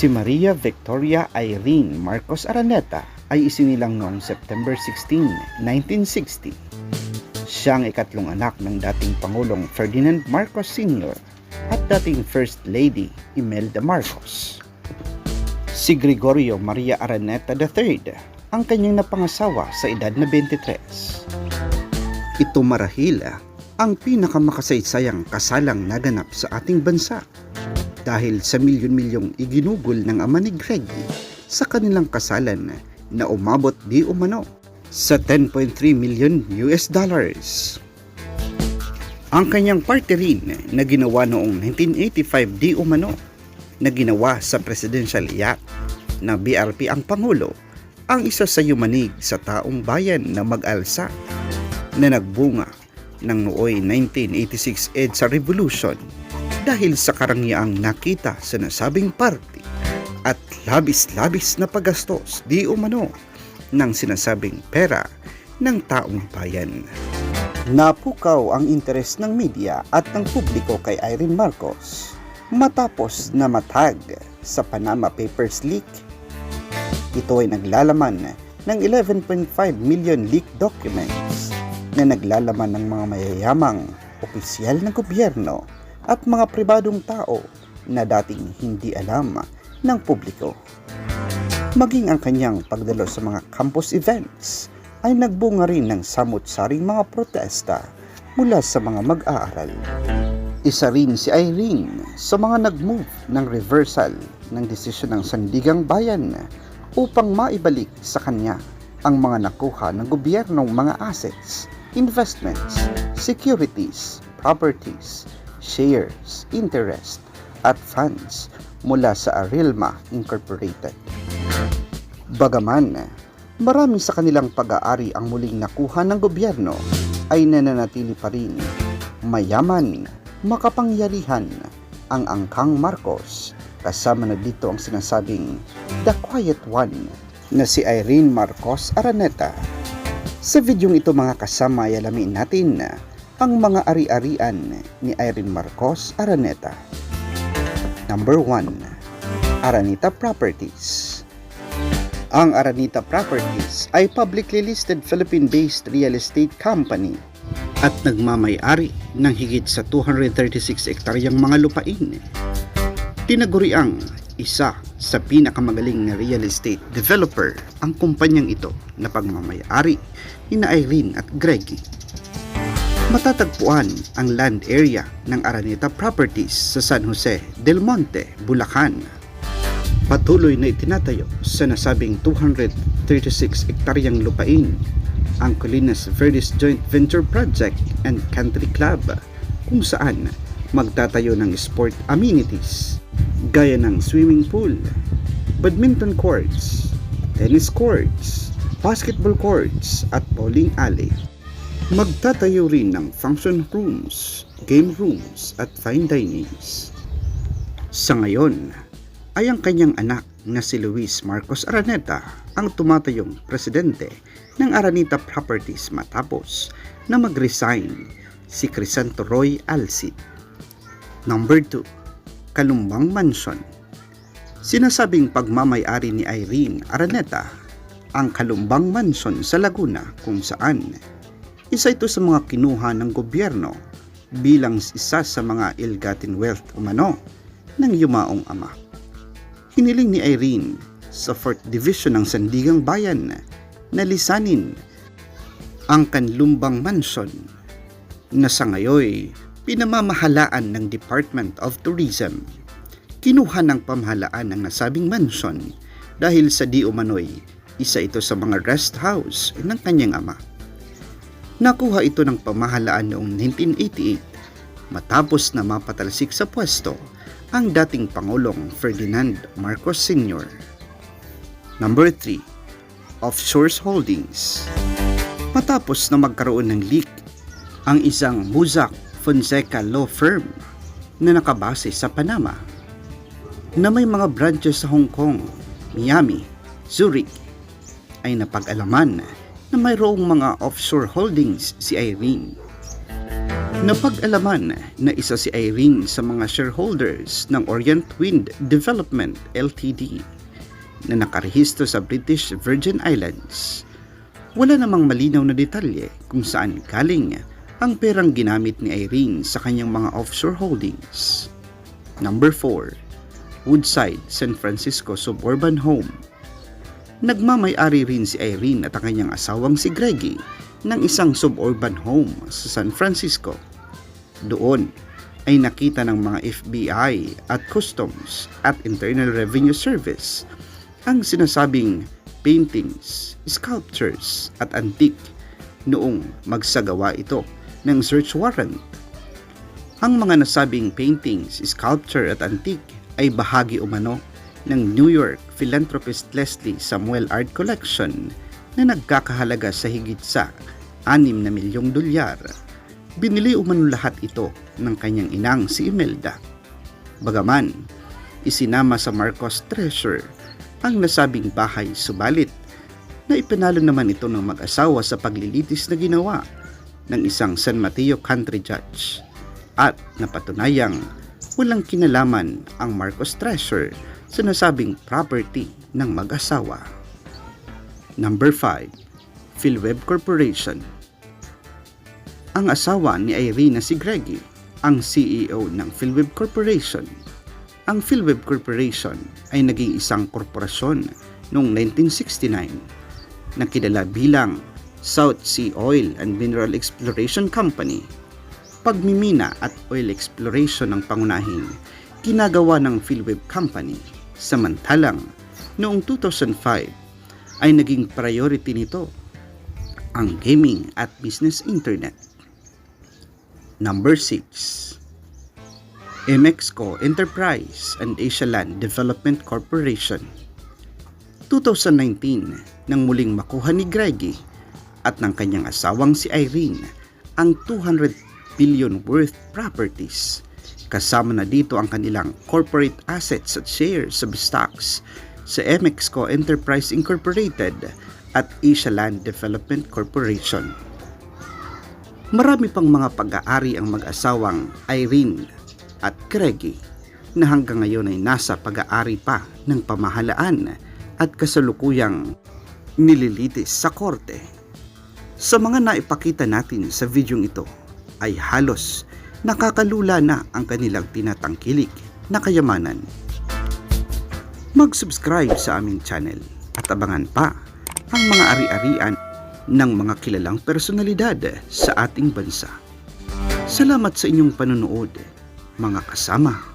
Si Maria Victoria Irene Marcos Araneta ay isinilang noong September 16, 1960. Siya ang ikatlong anak ng dating Pangulong Ferdinand Marcos Sr. at dating First Lady Imelda Marcos. Si Gregorio Maria Araneta III ang kanyang napangasawa sa edad na 23. Ito marahil ang pinakamakasaysayang kasalang naganap sa ating bansa dahil sa milyon-milyong iginugol ng ama ni Greggy sa kanilang kasalan na umabot di umano sa 10.3 million US dollars. Ang kanyang party rin na ginawa noong 1985 di umano na ginawa sa presidential yacht na BRP ang Pangulo ang isa sa yumanig sa taong bayan na mag-alsa na nagbunga ng nooy 1986 EDSA Revolution dahil sa karangyang nakita sa nasabing party at labis-labis na paggastos di umano ng sinasabing pera ng taong bayan. Napukaw ang interes ng media at ng publiko kay Irene Marcos matapos na matag sa Panama Papers leak. Ito ay naglalaman ng 11.5 million leaked documents na naglalaman ng mga mayayamang opisyal ng gobyerno at mga pribadong tao na dating hindi alam ng publiko. Maging ang kanyang pagdalo sa mga campus events ay nagbunga rin ng samot-saring mga protesta mula sa mga mag-aaral. Isa rin si Irene sa mga nag-move ng reversal ng desisyon ng Sandigang Bayan upang maibalik sa kanya ang mga nakuha ng gobyernong mga assets, investments, securities, properties, shares, interest, at funds mula sa Arilma Incorporated. Bagaman, marami sa kanilang pag-aari ang muling nakuha ng gobyerno ay nananatili pa rin mayaman, makapangyarihan ang angkang Marcos kasama na dito ang sinasabing The Quiet One na si Irene Marcos Araneta. Sa videong ito mga kasama ay alamin natin ang mga ari-arian ni Irene Marcos Araneta. Number 1. Araneta Properties Ang Araneta Properties ay publicly listed Philippine-based real estate company at nagmamay-ari ng higit sa 236 hektaryang mga lupain. Tinaguriang isa sa pinakamagaling na real estate developer ang kumpanyang ito na pagmamay-ari ni Irene at Greggy. Matatagpuan ang land area ng Araneta Properties sa San Jose del Monte, Bulacan. Patuloy na itinatayo sa nasabing 236 hektaryang lupain ang Colinas Verdes Joint Venture Project and Country Club kung saan magtatayo ng sport amenities gaya ng swimming pool, badminton courts, tennis courts, basketball courts at bowling alley. Magtatayo rin ng function rooms, game rooms at fine dinings. Sa ngayon, ay ang kanyang anak na si Luis Marcos Araneta ang tumatayong presidente ng Araneta Properties matapos na mag-resign si Crisanto Roy Alcid. Number 2. Kalumbang Mansion Sinasabing pagmamayari ni Irene Araneta ang Kalumbang Mansion sa Laguna kung saan isa ito sa mga kinuha ng gobyerno bilang isa sa mga ill-gotten wealth umano ng yumaong ama. Hiniling ni Irene sa 4th Division ng Sandigang Bayan na lisanin ang kanlumbang mansion na sa ngayoy pinamamahalaan ng Department of Tourism. Kinuha ng pamahalaan ng nasabing mansion dahil sa di umano'y isa ito sa mga rest house ng kanyang ama. Nakuha ito ng pamahalaan noong 1988 matapos na mapatalsik sa pwesto ang dating Pangulong Ferdinand Marcos Sr. Number 3. Offshore Holdings Matapos na magkaroon ng leak ang isang Muzak Fonseca law firm na nakabase sa Panama na may mga branches sa Hong Kong, Miami, Zurich ay napag-alaman na mayroong mga offshore holdings si Irene. Napag-alaman na isa si Irene sa mga shareholders ng Orient Wind Development Ltd na nakarehistro sa British Virgin Islands. Wala namang malinaw na detalye kung saan galing ang perang ginamit ni Irene sa kanyang mga offshore holdings. Number 4. Woodside, San Francisco Suburban Home Nagmamay-ari rin si Irene at ang kanyang asawang si Greggy ng isang suburban home sa San Francisco. Doon ay nakita ng mga FBI at Customs at Internal Revenue Service ang sinasabing paintings, sculptures at antique noong magsagawa ito ng search warrant. Ang mga nasabing paintings, sculpture at antique ay bahagi umano ng New York philanthropist Leslie Samuel Art Collection na nagkakahalaga sa higit sa 6 na milyong dolyar. Binili umano lahat ito ng kanyang inang si Imelda. Bagaman, isinama sa Marcos Treasure ang nasabing bahay subalit na ipinalo naman ito ng mag-asawa sa paglilitis na ginawa ng isang San Mateo country judge at napatunayang walang kinalaman ang Marcos Treasure sa nasabing property ng mag-asawa. Number 5. PhilWeb Corporation Ang asawa ni Irene na si Greggy, ang CEO ng PhilWeb Corporation. Ang PhilWeb Corporation ay naging isang korporasyon noong 1969 na kilala bilang South Sea Oil and Mineral Exploration Company. Pagmimina at oil exploration ng pangunahing ginagawa ng PhilWeb Company Samantalang, noong 2005 ay naging priority nito ang gaming at business internet. Number 6. MXCO Enterprise and Asialand Development Corporation 2019 nang muling makuha ni Greggy at ng kanyang asawang si Irene ang 200 billion worth properties Kasama na dito ang kanilang corporate assets at shares sa stocks sa MXCO Enterprise Incorporated at Asia Land Development Corporation. Marami pang mga pag-aari ang mag-asawang Irene at Greggy na hanggang ngayon ay nasa pag-aari pa ng pamahalaan at kasalukuyang nililitis sa korte. Sa mga naipakita natin sa videong ito ay halos nakakalula na ang kanilang tinatangkilik na kayamanan. Mag-subscribe sa aming channel at abangan pa ang mga ari-arian ng mga kilalang personalidad sa ating bansa. Salamat sa inyong panonood, mga kasama.